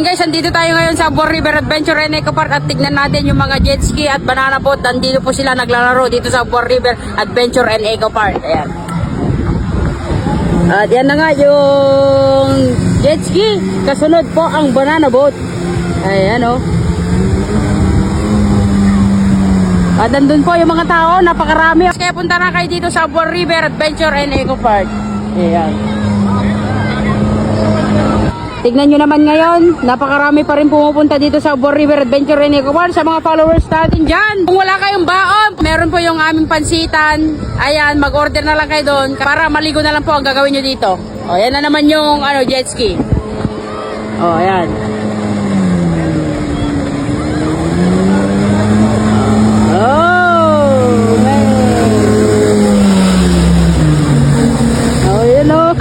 nandito tayo ngayon sa Abor River Adventure and Eco Park at tignan natin yung mga jet ski at banana boat. Nandito po sila naglalaro dito sa Abor River Adventure and Eco Park. Ayan. At yan na nga yung jet ski. Kasunod po ang banana boat. Ayan o. At nandun po yung mga tao, napakarami. Kaya punta na kayo dito sa Abor River Adventure and Eco Park. Ayan. Tignan nyo naman ngayon, napakarami pa rin pumupunta dito sa Abor River Adventure and Eco sa mga followers natin dyan. Kung wala kayong baon, meron po yung aming pansitan. Ayan, mag-order na lang kayo doon para maligo na lang po ang gagawin nyo dito. O, yan na naman yung ano, jet ski. O, ayan. Oh, man. Oh, yun oh.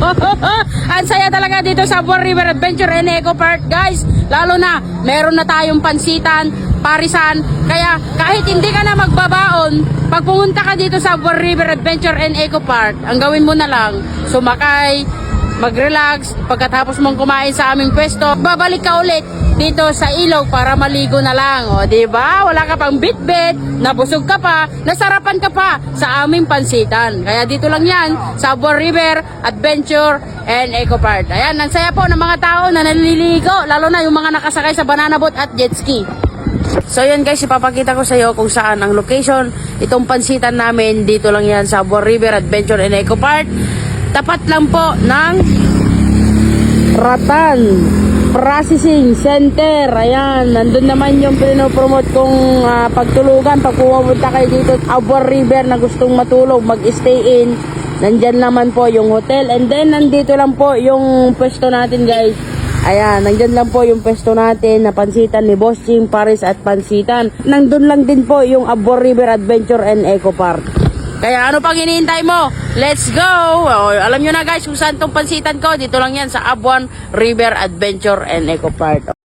Ang saya talaga dito sa Buwan River Adventure and Eco Park, guys. Lalo na, meron na tayong pansitan, parisan. Kaya kahit hindi ka na magbabaon, pag pumunta ka dito sa Buwan River Adventure and Eco Park, ang gawin mo na lang, sumakay, mag-relax, pagkatapos mong kumain sa aming pwesto, babalik ka ulit dito sa ilog para maligo na lang. O, di ba? Wala ka pang bit-bit, nabusog ka pa, nasarapan ka pa sa aming pansitan. Kaya dito lang yan, sa Abor River Adventure and Eco Park. Ayan, ang saya po ng mga tao na naliligo, lalo na yung mga nakasakay sa banana boat at jet ski. So yun guys, ipapakita ko sa iyo kung saan ang location. Itong pansitan namin, dito lang yan sa Abor River Adventure and Eco Park. Tapat lang po ng Ratan Processing Center. Ayan, nandun naman yung pinopromote kong ah, pagtulugan. Pag pumunta kayo dito, Abor River na gustong matulog, mag-stay in. Nandyan naman po yung hotel. And then, nandito lang po yung pwesto natin guys. Ayan, nandyan lang po yung pwesto natin na pansitan ni Boss Jim Paris at pansitan. Nandun lang din po yung Abor River Adventure and Eco Park. Kaya ano pang hinihintay mo? Let's go! O, alam nyo na guys kung saan tong pansitan ko. Dito lang yan sa Abuan River Adventure and Eco Park.